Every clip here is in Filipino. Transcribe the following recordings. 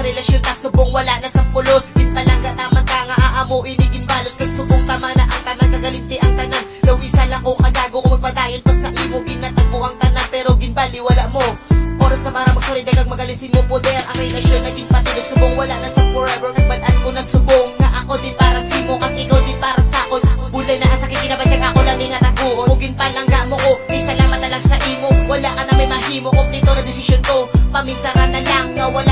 sa relasyon Tas subong wala na sa pulos. Gin palangga taman ka nga aamo inigin balos. Kag tama na ang tanan Kagalimti ang tanan. Lawisal ako kagago Kung magpadayon pa sa imo Ginatagpo ang tanan. Pero ginbali wala mo Oras na para magsorry Dagag magalisin mo poder. Ang relasyon naging patinig Subong wala na sa forever. Nagbalaan ko na subong Nga ako di para simo Kag ikaw di para sa ako. Bulay na ang sakit Kinabadyag ako lang Ningat ako Hugin palangga mo ko Di salamat na sa imo. Wala ka na may mahimo Komplito na desisyon ko. Paminsara na lang wala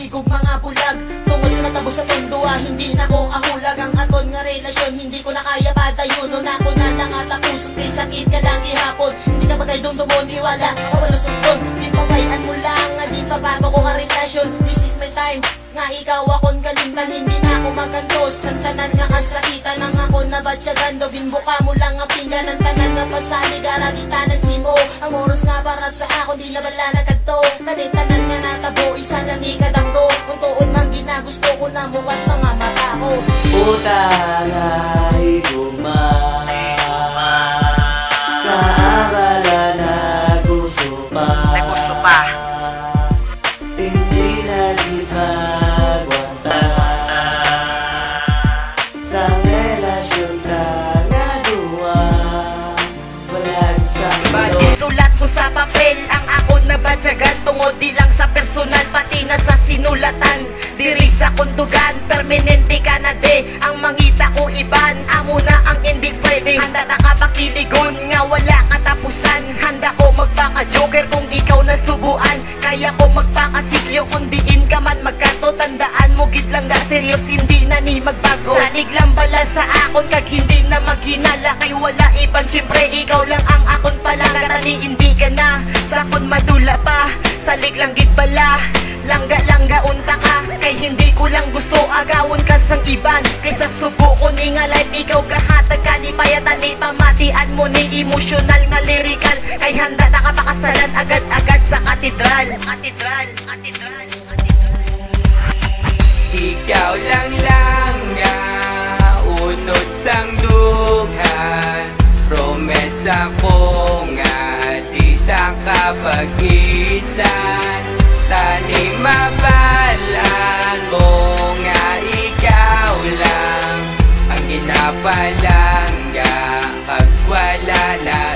paghigog mga bulag Tungod sa natabo sa tondo ah, Hindi na ko kahulag Ang aton nga relasyon Hindi ko na kaya padayon Noon ako na lang at tapuson Kay sakit ka lang ihapon. Hindi ka bagay dumdumon Di wala Wala sundon. Di pabayan mo lang di pa bago ko nga relasyon. This is my time nga ikaw akon magantos Ang tanan nga kasakitan Ang ako nabatyagan Dobin buka mo lang ang pinggan Ang tanan nga pasalig Aragitanan simo Ang oras nga para sa ako Di labala na kadto. Kanitanan nga natabo Isa na ni kadamgo Kung tuon man ginagusto ko na Muwat mga mata ko. Puta nga higuma Tungod di lang sa personal Pati na sa sinulatan. Diri sa kundugan Permanente ka Gid lang ga Serious hindi na ni magbago. Salig lang bala sa akon Kag hindi na maghinala Kay wala iban Siyempre ikaw lang ang akon palangga Tani hindi ka na Sakon madula pa. Salig lang gid bala Langga-langga unta ka. Kay hindi ko lang gusto agawon ka sang iban. Kaysa subo ko ni nga life Ikaw kahatag kalipayatan ni pamatian mo ni emotional nga lyrical. Kay handa na ka pakasalan agad-agad sa Katedral, katedral, katedral Ikaw lang lang nga Unod sang dughan. Promesa ko nga Di ta kapag-islan Tani mabalan mo nga Ikaw lang. Ang ginapalangga Pag wala na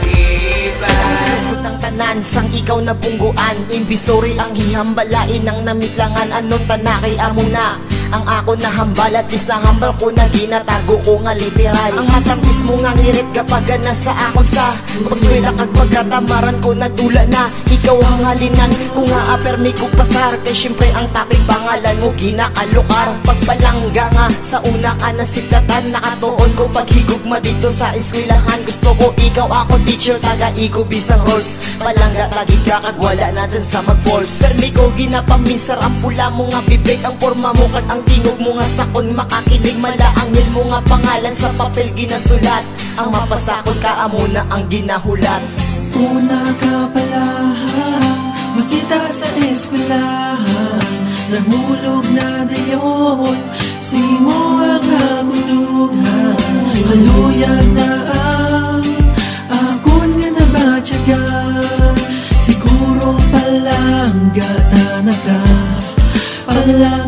tanan sang ikaw na bungguan Imbisori ang hihambalain ng namiklangan Ano tanakay amo na ang ako na hambal at least na hambal ko na ginatago ko nga literal. Ang matapis mo nga ngirit kapag nasa akong sa Pagswela kag pagkatamaran ko na tula na. Ikaw ang halinan ko nga apermi ko pasar. Kay syempre ang taping pangalan mo ginakalukar Pagbalangga nga sa una ka na siklatan. Nakatuon ko paghigugma dito sa eskwelahan. Gusto ko ikaw ako teacher taga iko bisang horse. Palangga tagi ka kag wala na dyan sa mag-force. Permi ko ginapaminsar ang pula mo nga bibig Ang forma mo kag ang tingog mo nga sakon Makakilig mala ang hil mo nga pangalan sa papel ginasulat. Ang mapasakot ka amo na ang ginahulat. Una ka pala Makita sa eskwelahan Nahulog na dayon Simo ang agudughan Haluyag na ang Akon nga nabatyagan Siguro palangga tanaka Palangga tanaka Hindi mo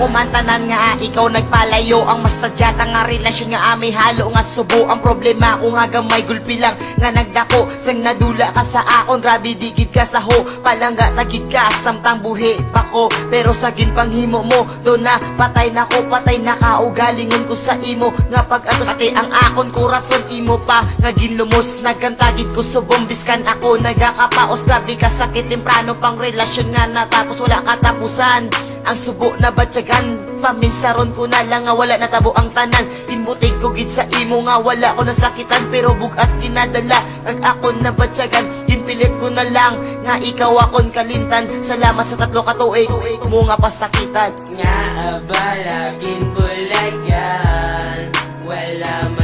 kumantanan nga ah, ikaw nagpalayo. Ang masadyata nga relasyon nga ami halo nga subo. Ang problema ko nga gamay gulpi lang nga nagdako. Sang nadula ka sa akon grabe digid ka sa ho. Palangga tagid ka samtang buhi pa ko. Pero sa ginpanghimo mo do na patay na ko patay na ka. Ugalingon ko sa imo Nga pag atos pati ang akon kurason imo pa. Nga ginlumos nagkantagid ko subong biskan ako. Nagakapaos grabe ka sakit temprano pang relasyon nga natapos. Wala katapusan Ang subo na batyagan Paminsaron ko na lang nga wala na tabo ang tanan. Timbutig ko gid sa imo nga wala ko nasakitan Pero bugat kinadala Ang ako na batyagan Ginpilit ko na lang Nga ikaw akon kalintan. Salamat sa tatlo ka tuig Mo nga pasakitan. Nga aba laging bulagan Wala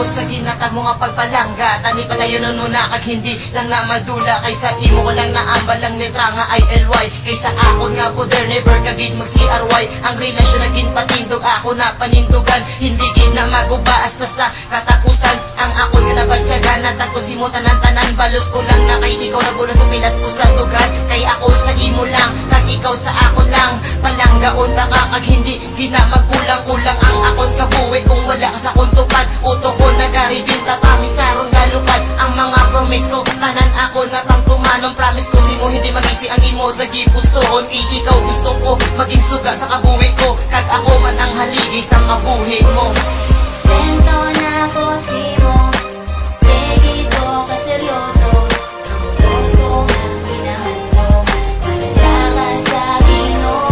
Ako sa ginatag mo nga pagpalangga Tani pa tayo nun muna kag hindi lang na madula Kaysa imo ko lang naambal lang letra nga ILY Kaysa ako nga poder never kagid mag CRY Ang relasyon naging patindog ako na panindugan Hindi gid na maguba hasta sa katapusan. Ang ako nga nabatyagan Natag ko si tanan-tanan Balos ko lang na kay ikaw nabulo sa pilas ko sa dugan Kay ako sa imo lang Kag ikaw sa ako lang. Palanggaon ta ka kag hindi gina magkulang-kulang ang akon. Kabuhi Kung wala ka sa kuntupad Uto ko nagaribinta Paminsaron galupad Ang mga promise ko Tanan ako na pang tumanong Promise ko si mo hindi magisi ang imo Dagi pusoon Kay ikaw gusto ko Maging suga sa kabuhi ko. Kag ako man ang haligi sa kabuhi mo. Tento na ko si mo seryoso. Ang puso nga ginahando Malala ka sa ginoo.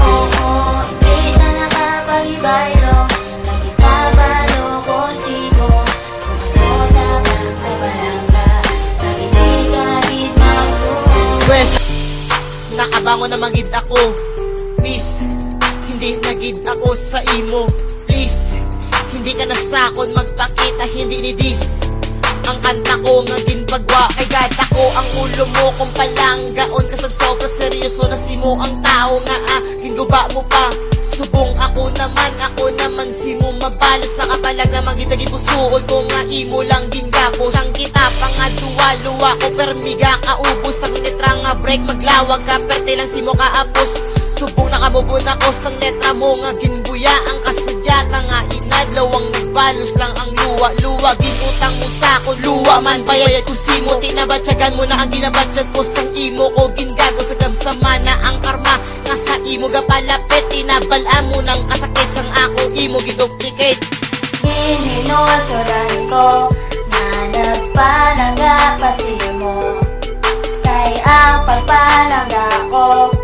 Hindi na nakapag-ibaylo Nagkitabalo ko si mo Kumanota ka kabalangga Nang hindi ka rin magtuwa Wes, nakabangon na magid ako. Miss, hindi nagid ako sa imo. Please, hindi ka na sakon magpakita hindi ni Ang kanta ko nga ginpagwa kay gata ko Ang ulo mo kung palanggaon ka sa sobra seryoso na si mo ang tao nga ah, ginguba mo pa Subong ako naman, ako naman si mo mabalos. Nakapalag na magitagi pusuon ko nga imo lang gingapos. Sang kita pa nga duwa-luwa ko permiga kaubos Tang letra nga break maglawag ka perte lang si mo kaapos. Subong nakamubun ako sang letra mo nga ginbuya. Ang kasadya ka nga inadlaw ang nagbalos lang ang luwa Luwa ginutang mo sa ako luwa man. Bayad ko si mo Tinabatyagan mo na ang ginabatyag ko sang imo. Ko Gingago sa gamsama na ang karma Nga sa imo. Gapalapit Tinabalaan mo ng kasakit sang ako imo giduplicate Hininusuran ko na nagpalangga pa mo Kay ang pagpalangga ko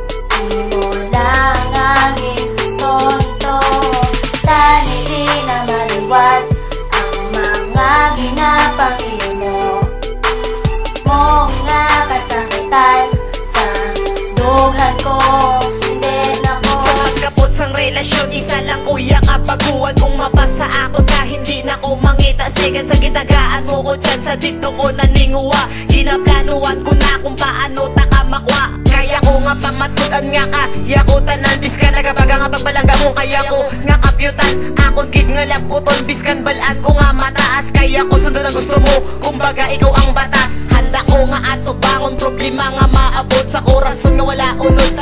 relasyon Isa lang kuya kabaguan Kung mapasa ako ka Hindi na ko mangita Second sa gitagaan mo ko dyan. Sa dito ko naninguwa Ginaplanuan ko na kung paano ta ka makwa Kaya ko nga pamatudan nga ka Yakutan ng biskan Nagabaga nga pagbalangga mo. Kaya ko nga kapyutan Akon gid nga laputon Biskan balaan ko nga mataas. Kaya ko sundo na gusto mo Kumbaga ikaw ang batas. Handa ko nga ato bangon Problema nga maabot sa korason Nga wala unod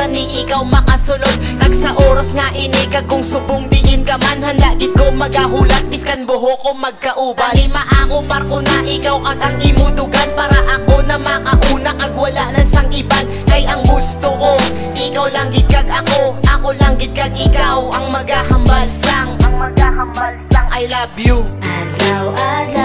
sa oras nga ini kag kung subong diin ka man. Handa gid ko magahulat Biskan buho ko magkauban. Lima ako parko na ikaw kag ang imudugan Para ako na makauna kag wala na sang iban. Kay ang gusto ko Ikaw lang gid kag ako. Ako lang gid kag ikaw Ang magahambal sang. Ang magahambal sang. I love you. Adlaw-adlaw nagapulat